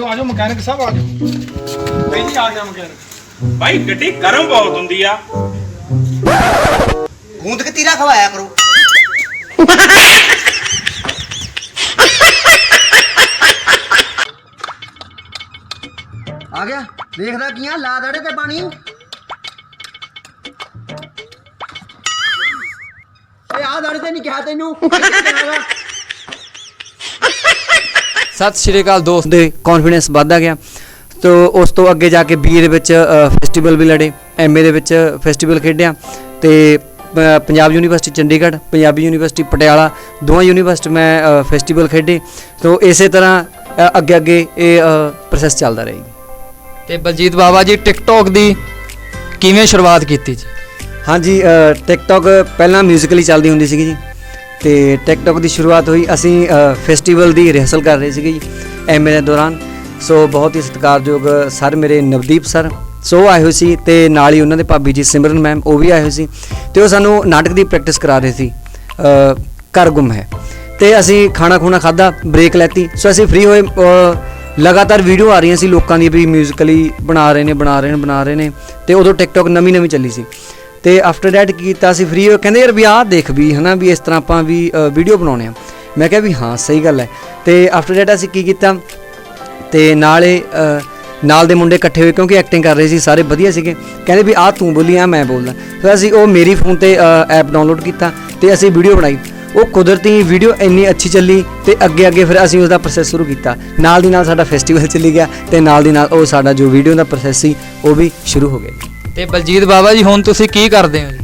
Mechanic ਸਾਹਿਬ ਆ ਜਾਓ ਬਈ ਜੀ ਆ ਗਿਆ ਮਕੈਨਿਕ। ਬਾਈ ਗੱਡੀ ਗਰਮ ਬਹੁਤ ਹੁੰਦੀ ਆ। ਗੂੰਦ ਕੇ ਤੀਰਾ ਖਵਾਇਆ ਕਰੋ। ਆ ਗਿਆ। ਦੇਖਦਾ ਕੀ ਆ ਲਾ ਦੜੇ ਤੇ ਪਾਣੀ। ਏ ਆ ਦੜੇ ਤੇ ਨਹੀਂ ਕਿਹਾ ਤੈਨੂੰ। ਸਤਿ ਸ਼੍ਰੀ ਅਕਾਲ ਦੋਸਤ। ਦੇ ਕੌਨਫੀਡੈਂਸ ਵੱਧਦਾ ਗਿਆ। ਤੋ ਉਸ ਤੋਂ ਅੱਗੇ ਜਾ ਕੇ ਬੀਏ ਦੇ ਵਿੱਚ ਫੈਸਟੀਵਲ ਵੀ ਲੜੇ ਐਮਏ ਦੇ ਵਿੱਚ ਫੈਸਟੀਵਲ ਖੇਡਿਆ ਤੇ ਪੰਜਾਬ ਯੂਨੀਵਰਸਿਟੀ ਚੰਡੀਗੜ੍ਹ ਪੰਜਾਬੀ ਯੂਨੀਵਰਸਿਟੀ ਪਟਿਆਲਾ ਦੋਵਾਂ ਯੂਨੀਵਰਸਿਟੀ ਮੈਂ ਫੈਸਟੀਵਲ ਖੇਡੇ। ਤੋ ਇਸੇ ਤਰ੍ਹਾਂ ਅੱਗੇ ਅੱਗੇ ਇਹ ਪ੍ਰੋਸੈਸ ਚੱਲਦਾ ਰਹੇਗਾ ਤੇ ਬਲਜੀਤ ਬਾਬਾ ਜੀ ਟਿਕਟੌਕ ਦੀ ਕਿਵੇਂ ਸ਼ੁਰੂਆਤ ਕੀਤੀ ਜੀ? ਹਾਂਜੀ ਟਿਕਟੌਕ ਪਹਿਲਾਂ ਮਿਊਜ਼ੀਕਲੀ ਚੱਲਦੀ ਹੁੰਦੀ ਸੀਗੀ ਜੀ। ਤੇ ਟਿਕਟੌਕ ਦੀ ਸ਼ੁਰੂਆਤ ਹੋਈ। ਅਸੀਂ ਫੈਸਟੀਵਲ ਦੀ ਰਿਹਰਸਲ ਕਰ ਰਹੇ ਸੀਗੇ ਜੀ ਐਮਏ ਦੇ ਦੌਰਾਨ। ਸੋ ਬਹੁਤ ਹੀ ਸਤਿਕਾਰਯੋਗ ਸਰ ਮੇਰੇ ਨਵਦੀਪ ਸਰ। ਸੋ ਉਹ ਆਏ ਹੋਏ ਸੀ ਤੇ ਨਾਲ ਹੀ ਉਹਨਾਂ ਦੇ ਭਾਬੀ ਜੀ ਸਿਮਰਨ ਮੈਮ ਉਹ ਵੀ ਆਏ ਹੋਏ ਸੀ। ਤੇ ਉਹ ਸਾਨੂੰ ਨਾਟਕ ਦੀ ਪ੍ਰੈਕਟਿਸ ਕਰਾ ਰਹੇ ਸੀ। ਅ, ਘਰ ਗੁੰਮ ਹੈ। ਤੇ ਅਸੀਂ ਖਾਣਾ ਖੂਣਾ ਖਾਦਾ ਬ੍ਰੇਕ ਲੈਤੀ। ਸੋ ਅਸੀਂ ਫ੍ਰੀ ਹੋਏ ਲਗਾਤਾਰ ਵੀਡੀਓ ਆ ਰਹੀਆਂ ਸੀ ਲੋਕਾਂ ਦੀ ਵੀ ਮਿਊਜ਼ਿਕਲੀ ਬਣਾ ਰਹੇ ਨੇ ਬਣਾ ਰਹੇ ਨੇ ਬਣਾ ਰਹੇ ਨੇ। ਤੇ ਉਦੋਂ ਟਿਕਟੌਕ ਨਵੀਂ ਨਵੀਂ ਚੱਲੀ ਸੀ। ਤੇ ਆਫਟਰ ਡੈਟ ਕੀ ਕੀਤਾ ਸੀ ਫ੍ਰੀ ਹੋ ਕਹਿੰਦੇ ਯਾਰ ਵੀ ਆਹ ਦੇਖ ਵੀ, ਹਨਾ, ਵੀ ਇਸ ਤਰ੍ਹਾਂ ਆਪਾਂ ਵੀ ਵੀਡੀਓ ਬਣਾਉਣੇ ਆ ਮੈਂ ਕਿਹਾ ਵੀ ਹਾਂ, ਸਹੀ ਗੱਲ ਹੈ। ਤੇ ਆਫਟਰ ਡੈਟ ਅਸੀਂ ਕੀ ਕੀਤਾ, ਤੇ ਨਾਲੇ ਨਾਲ ਦੇ ਮੁੰਡੇ ਇਕੱਠੇ ਹੋਏ ਕਿਉਂਕਿ ਐਕਟਿੰਗ ਕਰ ਰਹੇ ਸੀ, ਸਾਰੇ ਵਧੀਆ ਸੀਗੇ। ਕਹਿੰਦੇ ਵੀ ਆਹ ਤੂੰ ਬੋਲੀ ਆ ਮੈਂ ਬੋਲਦਾ। ਫਿਰ ਅਸੀਂ ਉਹ ਮੇਰੀ ਫੋਨ ਤੇ ਐਪ ਡਾਊਨਲੋਡ ਕੀਤਾ ਤੇ ਅਸੀਂ ਵੀਡੀਓ ਬਣਾਈ। ਉਹ ਕੁਦਰਤੀ ਵੀਡੀਓ ਇੰਨੀ ਅੱਛੀ ਚੱਲੀ ਤੇ ਅੱਗੇ ਅੱਗੇ ਫਿਰ ਅਸੀਂ ਉਸ ਦਾ ਪ੍ਰੋਸੈਸ ਸ਼ੁਰੂ ਕੀਤਾ। ਨਾਲ ਦੀ ਨਾਲ ਸਾਡਾ ਫੈਸਟੀਵਲ ਚੱਲੀ ਗਿਆ ਤੇ ਨਾਲ ਦੀ ਨਾਲ ਉਹ ਸਾਡਾ ਜੋ ਵੀਡੀਓ ਦਾ ਪ੍ਰੋਸੈਸ ਸੀ, ਉਹ ਵੀ ਸ਼ੁਰੂ ਹੋ ਗਿਆ। ਤੇ ਬਲਜੀਤ ਬਾਬਾ ਜੀ ਹੁਣ ਤੁਸੀਂ ਕੀ ਕਰਦੇ ਹੋ ਜੀ?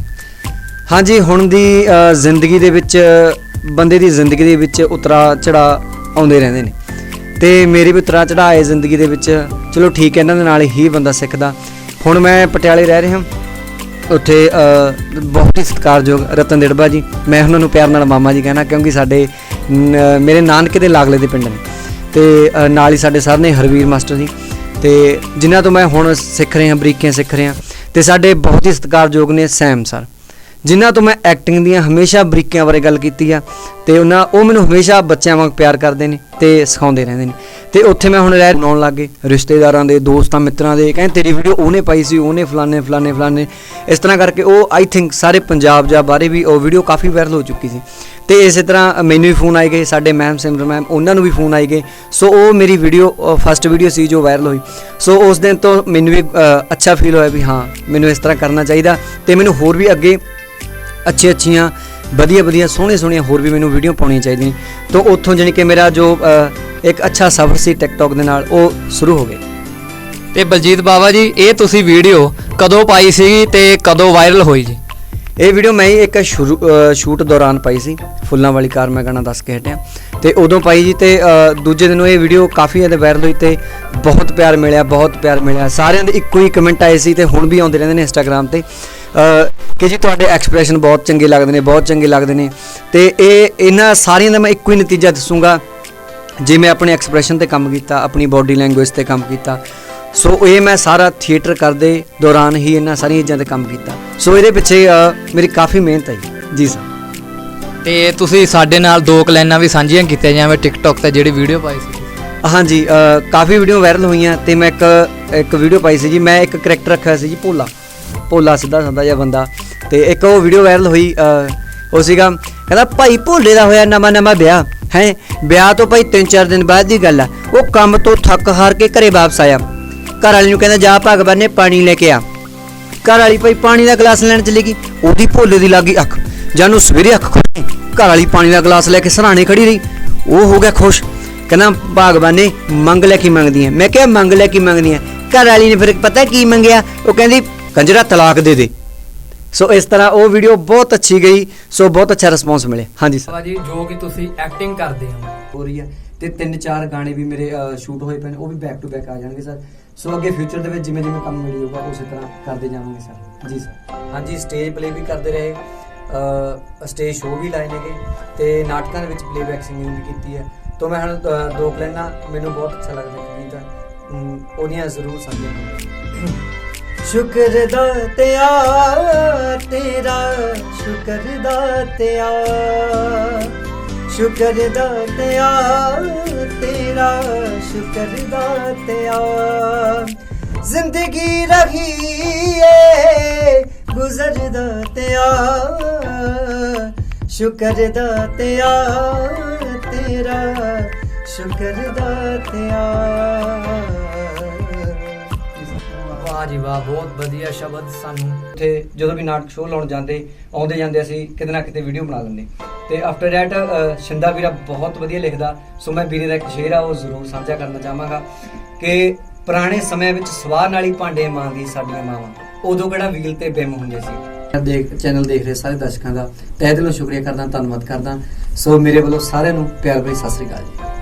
ਹਾਂਜੀ ਹੁਣ ਦੀ ਅ, ਜ਼ਿੰਦਗੀ ਦੇ ਵਿੱਚ ਬੰਦੇ ਦੀ ਜ਼ਿੰਦਗੀ ਦੇ ਵਿੱਚ ਉਤਰਾ ਚੜਾ ਆਉਂਦੇ ਰਹਿੰਦੇ ਨੇ। ਤੇ ਮੇਰੇ ਵੀ ਉਤਰਾ ਚੜਾਏ ਜ਼ਿੰਦਗੀ ਦੇ ਵਿੱਚ ਚਲੋ ਠੀਕ ਹੈ ਇਹਨਾਂ ਦੇ ਨਾਲ ਹੀ ਬੰਦਾ ਸਿੱਖਦਾ। ਹੁਣ ਮੈਂ ਪਟਿਆਲੇ ਰਹਿ ਰਿਹਾ ਉੱਥੇ ਅ, ਬਹੁਤ ਹੀ ਸਤਿਕਾਰਯੋਗ ਰਤਨ ਦੇੜਬਾ ਜੀ। ਮੈਂ ਉਹਨਾਂ ਨੂੰ ਪਿਆਰ ਨਾਲ ਮਾਮਾ ਜੀ ਕਹਿਣਾ ਕਿਉਂਕਿ ਸਾਡੇ ਨ- ਮੇਰੇ ਨਾਨਕੇ ਦੇ ਲਾਗਲੇ ਦੇ ਪਿੰਡ ਨੇ। ਤੇ ਅ, ਨਾਲ ਹੀ ਸਾਡੇ ਸਰ ਨੇ ਹਰਵੀਰ ਮਾਸਟਰ ਜੀ। ਤੇ ਜਿਨ੍ਹਾਂ ਤੋਂ ਮੈਂ ਹੁਣ ਸਿੱਖ ਰਿਹਾ ਬਰੀਕੀਆਂ ਸਿੱਖ ਰਿਹਾ। ਤੇ ਸਾਡੇ ਬਹੁਤ ਹੀ ਸਤਿਕਾਰਯੋਗ ਨੇ ਸੈਮ ਸਰ, ਜਿਨ੍ਹਾਂ ਤੋਂ ਮੈਂ ਐਕਟਿੰਗ ਦੀਆਂ ਹਮੇਸ਼ਾ ਬਰੀਕੀਆਂ ਬਾਰੇ ਗੱਲ ਕੀਤੀ ਆ ਤੇ ਉਹਨਾਂ, ਉਹ ਮੈਨੂੰ ਹਮੇਸ਼ਾ ਬੱਚਿਆਂ ਵਾਂਗ ਪਿਆਰ ਕਰਦੇ ਨੇ। ਤੇ ਸਿਖਾਉਂਦੇ ਰਹਿੰਦੇ ਨੇ। ਤੇ ਉੱਥੇ ਮੈਂ ਹੁਣ ਰਹਿ ਬਣਾਉਣ ਗਏ। ਰਿਸ਼ਤੇਦਾਰਾਂ ਦੇ, ਦੋਸਤਾਂ, ਮਿੱਤਰਾਂ ਦੇ, ਕਹਿੰਦੇ ਤੇਰੀ ਵੀਡੀਓ ਉਹਨੇ ਪਾਈ ਸੀ, ਉਹਨੇ ਫਲਾਣੇ ਫਲਾਣੇ ਫਲਾਣੇ। ਇਸ ਤਰ੍ਹਾਂ ਕਰਕੇ ਉਹ ਆਈ ਥਿੰਕ ਸਾਰੇ ਪੰਜਾਬ ਜਾਂ ਬਾਰੇ ਵੀ ਉਹ ਵੀਡੀਓ ਕਾਫੀ ਵਾਇਰਲ ਹੋ ਚੁੱਕੀ ਸੀ। ਤੇ ਇਸੇ ਤਰ੍ਹਾਂ ਮੈਨੂੰ ਵੀ ਫੋਨ ਆਏ ਗਏ, ਸਾਡੇ ਮੈਮ ਸਿਮਰਨ ਮੈਮ ਉਹਨਾਂ ਨੂੰ ਵੀ ਫੋਨ ਆਏ ਗਏ। ਸੋ ਉਹ ਮੇਰੀ ਵੀਡੀਓ ਫਸਟ ਵੀਡੀਓ ਸੀ ਜੋ ਵਾਇਰਲ ਹੋਈ। ਸੋ ਉਸ ਦਿਨ ਤੋਂ ਮੈਨੂੰ ਵੀ ਅੱਛਾ ਫੀਲ ਹੋਇਆ ਵੀ ਹਾਂ, ਮੈਨੂੰ ਇਸ ਤਰ੍ਹਾਂ ਕਰਨਾ ਚਾਹੀਦਾ। ਤੇ ਮੈਨੂੰ ਹੋਰ ਵੀ ਅੱਗੇ ਅੱਛੀ ਅੱਛੀਆਂ ਵਧੀਆ ਵਧੀਆ ਸੋਹਣੇ ਸੋਹਣੀਆਂ ਹੋਰ ਵੀ ਮੈਨੂੰ ਵੀਡੀਓ ਪਾਉਣੀਆਂ ਚਾਹੀਦੀਆਂ ਤੋਂ ਉੱਥੋਂ ਜਾਣੀ ਕਿ ਮੇਰਾ ਜੋ ਇੱਕ ਅੱਛਾ ਸਫ਼ਰ ਸੀ ਟਿਕਟੌਕ ਦੇ ਨਾਲ ਉਹ ਸ਼ੁਰੂ ਹੋ ਗਿਆ। ਤੇ ਬਲਜੀਤ ਬਾਬਾ ਜੀ ਇਹ ਤੁਸੀਂ ਵੀਡੀਓ ਕਦੋਂ ਪਾਈ ਸੀ ਤੇ ਕਦੋਂ ਵਾਇਰਲ ਹੋਈ ਜੀ? ਇਹ ਵੀਡੀਓ ਮੈਂ ਇੱਕ ਸ਼ੂਟ ਦੌਰਾਨ ਪਾਈ ਸੀ। ਫੁੱਲਾਂ ਵਾਲੀ ਕਾਰ ਮੈਂ ਗਾਣਾ ਦੱਸ ਕੇ ਹਟਿਆ। ਤੇ ਉਦੋਂ ਪਾਈ ਜੀ ਤੇ ਦੂਜੇ ਦਿਨ ਇਹ ਵੀਡੀਓ ਕਾਫੀ ਜ਼ਿਆਦਾ ਵਾਇਰਲ ਹੋਈ ਤੇ ਬਹੁਤ ਪਿਆਰ ਮਿਲਿਆ ਬਹੁਤ ਪਿਆਰ ਮਿਲਿਆ। ਸਾਰਿਆਂ ਦੇ ਇੱਕੋ ਹੀ ਕਮੈਂਟ ਆਏ ਸੀ ਤੇ ਹੁਣ ਵੀ ਆਉਂਦੇ ਰਹਿੰਦੇ ਨੇ ਇੰਸਟਾਗ੍ਰam ਤੇ। ਕਿ ਜੀ ਤੁਹਾਡੇ ਐਕਸਪ੍ਰੈਸ਼ਨ ਬਹੁਤ ਚੰਗੇ ਲੱਗਦੇ ਨੇ ਬਹੁਤ ਚੰਗੇ ਲੱਗਦੇ ਨੇ। ਤੇ ਇਹ ਇਹਨਾਂ ਸਾਰਿਆਂ ਦਾ ਮੈਂ ਇੱਕੋ ਹੀ ਨਤੀਜਾ ਦੱਸੂਗਾ। ਜੇ ਮੈਂ ਆਪਣੇ ਐਕਸਪ੍ਰੈਸ਼ਨ ਤੇ ਕੰਮ ਕੀਤਾ ਆਪਣੀ ਬਾਡੀ ਲੈਂਗੁਏਜ ਤੇ ਕੰਮ ਕੀਤਾ ਸੋ ਇਹ ਮੈਂ ਸਾਰਾ ਥੀਏਟਰ ਕਰਦੇ ਦੌਰਾਨ ਹੀ ਇਹਨਾਂ ਸਾਰੀਆਂ ਚੀਜ਼ਾਂ ਤੇ ਕੰਮ ਕੀਤਾ। ਸੋ ਇਹਦੇ ਪਿੱਛੇ ਮੇਰੀ ਕਾਫੀ ਮਿਹਨਤ ਹੈ ਜੀ। ਸਰ ਤੇ ਤੁਸੀਂ ਸਾਡੇ ਨਾਲ ਦੋ ਕਲੈਨਾਂ ਵੀ ਸਾਂਝੀਆਂ ਕੀਤੀਆਂ ਜਿਵੇਂ ਟਿਕਟੌਕ ਤੇ ਜਿਹੜੀ ਵੀਡੀਓ ਪਾਈ ਸੀ। ਹਾਂਜੀ ਕਾਫੀ ਵੀਡੀਓ ਵਾਇਰਲ ਹੋਈਆਂ ਤੇ ਮੈਂ ਇੱਕ ਇੱਕ ਵੀਡੀਓ ਪਾਈ ਸੀ ਜੀ। ਮੈਂ ਇੱਕ ਕਰੈਕਟਰ ਰੱਖਿਆ ਸੀ ਜੀ ਭੋਲਾ। ਭੋਲਾ ਸਿੱਧਾ ਸਾਦਾ ਜਿਹਾ ਬੰਦਾ ਤੇ ਇੱਕ ਉਹ ਵੀਡੀਓ ਵਾਇਰਲ ਹੋਈ ਉਹ ਸੀਗਾ, ਕਹਿੰਦਾ, ਭਾਈ ਭੋਲੇ ਦਾ ਹੋਇਆ ਨਵਾਂ ਨਵਾਂ ਵਿਆਹ, ਹੈ? ਵਿਆਹ ਤੋਂ ਭਾਈ 3-4 ਦਿਨ ਬਾਅਦ ਦੀ ਗੱਲ ਆ। ਉਹ ਕੰਮ ਤੋਂ ਥੱਕ ਹਾਰ ਕੇ ਘਰੇ ਵਾਪਸ ਆਇਆ। ਘਰ ਵਾਲੀ ਨੂੰ ਕਹਿੰਦਾ, ਜਾ ਭਗਵਾਨ ਨੇ ਪਾਣੀ ਲੈ ਕੇ ਆ। ਘਰ ਵਾਲੀ ਭਾਈ ਪਾਣੀ ਦਾ ਗਲਾਸ ਲੈਣ ਚਲੀ ਗਈ। ਉਹਦੀ ਭੋਲੇ ਦੀ ਲੱਗੀ ਅੱਖ। ਜਾਨੂੰ ਸਵੇਰੇ ਅੱਖ ਖੁੱਲੀ। ਘਰ ਵਾਲੀ ਪਾਣੀ ਦਾ ਗਲਾਸ ਲੈ ਕੇ ਸਰਾਣੇ ਖੜੀ ਰਹੀ। ਉਹ ਹੋ ਗਿਆ ਖੁਸ਼। ਕਹਿੰਦਾ, ਭਗਵਾਨ ਨੇ ਮੰਗ ਲੈ ਕੇ ਮੰਗਦੀ ਹੈ ਮੈਂ ਕਿਹਾ, ਮੰਗ ਲੈ ਕੇ ਮੰਗਦੀ ਹੈ ਘਰ ਵਾਲੀ ਨੇ ਫਿਰ ਪਤਾ ਕੀ ਮੰਗਿਆ? ਉਹ ਕਹਿੰਦੀ ਕੰਜਰਾ ਤਲਾਕ ਦੇ ਦੇ। ਸੋ ਇਸ ਤਰ੍ਹਾਂ ਉਹ ਵੀਡੀਓ ਬਹੁਤ ਅੱਛੀ ਗਈ ਸੋ ਬਹੁਤ ਅੱਛਾ ਰਿਸਪੌਂਸ ਮਿਲੇ ਹਾਂਜੀ ਸਰ ਜੀ ਜੋ ਕਿ ਤੁਸੀਂ ਐਕਟਿੰਗ ਕਰਦੇ ਹੋ ਹੋ ਰਹੀ ਹੈ ਤੇ ਤਿੰਨ ਚਾਰ ਗਾਣੇ ਵੀ ਮੇਰੇ ਸ਼ੂਟ ਹੋਏ ਪਏ ਨੇ ਉਹ ਵੀ ਬੈਕ ਟੂ ਬੈਕ ਆ ਜਾਣਗੇ ਸਰ ਸੋ ਅੱਗੇ ਫਿਊਚਰ ਦੇ ਵਿੱਚ ਜਿਵੇਂ ਜਿਵੇਂ ਕੰਮ ਮਿਲੀ ਹੋਊਗਾ ਉਸੇ ਤਰ੍ਹਾਂ ਕਰਦੇ ਜਾਵਾਂਗੇ ਸਰ ਜੀ ਸਰ ਹਾਂਜੀ ਸਟੇਜ ਪਲੇ ਵੀ ਕਰਦੇ ਰਹੇ। ਸਟੇਜ ਸ਼ੋਅ ਵੀ ਲਾਏ ਨੇਗੇ ਤੇ ਨਾਟਕਾਂ ਦੇ ਵਿੱਚ ਪਲੇਬੈਕ ਸਿੰਗਿੰਗ ਵੀ ਕੀਤੀ ਹੈ। ਤੋਂ ਮੈਂ ਹੁਣ ਦੋ ਪਲੈਨਾਂ ਮੈਨੂੰ ਬਹੁਤ ਅੱਛਾ ਲੱਗਦਾ ਗੀਤ। ਅਮ, ਉਹਦੀਆਂ ਜ਼ਰੂਰ ਸਾਂਝੀਆਂ ਸ਼ੁਕਰ ਦਾਤਿਆ ਤੇਰਾ ਸ਼ੁਕਰ ਦਾਤਿਆ ਸ਼ੁਕਰ ਦਾਤਿਆ ਤੇਰਾ ਸ਼ੁਕਰ ਸ਼ੁਕਰਦਾ ਤੇਰਾ ਜ਼ਿੰਦਗੀ ਰਹੀ ਏ ਗੁਜ਼ਰਦਾ ਤੇਰਾ ਸ਼ੁਕਰਦਾ ਤੇਰਾ ਤੇਰਾ ਸ਼ੁਕਰਦਾ ਤੇਰਾ ਵਾਹ ਜੀ ਵਾਹ ਬਹੁਤ ਵਧੀਆ ਸ਼ਬਦ ਸਾਨੂੰ। ਉੱਥੇ ਜਦੋਂ ਵੀ ਨਾਟਕ ਸ਼ੋਅ ਲਾਉਣ ਜਾਂਦੇ, ਆਉਂਦੇ ਜਾਂਦੇ ਅਸੀਂ ਕਿਤੇ ਨਾ ਕਿਤੇ ਵੀਡੀਓ ਬਣਾ ਲੈਂਦੇ। ਤੇ ਆਫਟਰ ਦੈਟ ਸ਼ਿੰਦਾ ਵੀਰਾ ਬਹੁਤ ਵਧੀਆ ਲਿਖਦਾ। ਸੋ ਮੈਂ ਵੀਰੇ ਦਾ ਇੱਕ ਸ਼ੇਰ ਆ, ਉਹ ਜ਼ਰੂਰ ਸਾਂਝਾ ਕਰਨਾ ਚਾਹਾਂਗਾ ਕਿ ਪੁਰਾਣੇ ਸਮਿਆਂ ਵਿੱਚ ਸਵਾਰ ਨਾਲ ਹੀ ਭਾਂਡੇ ਮਾਂਦੀ ਸਾਡੀਆਂ ਮਾਵਾਂ। ਉਦੋਂ ਕਿਹੜਾ ਵੀਲ ਤੇ ਬਿੰਮ ਹੁੰਦੇ ਸੀ? ਦੇਖ ਚੈਨਲ ਦੇਖ ਰਹੇ ਸਾਰੇ ਦਰਸ਼ਕਾਂ ਦਾ। ਤਹਿ ਦਿਲੋਂ ਸ਼ੁਕਰੀਆ ਕਰਦਾ, ਧੰਨਵਾਦ ਕਰਦਾ। ਸੋ ਮੇਰੇ ਵੱਲੋਂ ਸਾਰਿਆਂ ਨੂੰ ਪਿਆਰ ਭਰੀ ਸਤਿ ਸ੍ਰੀ ਅਕਾਲ ਜੀ।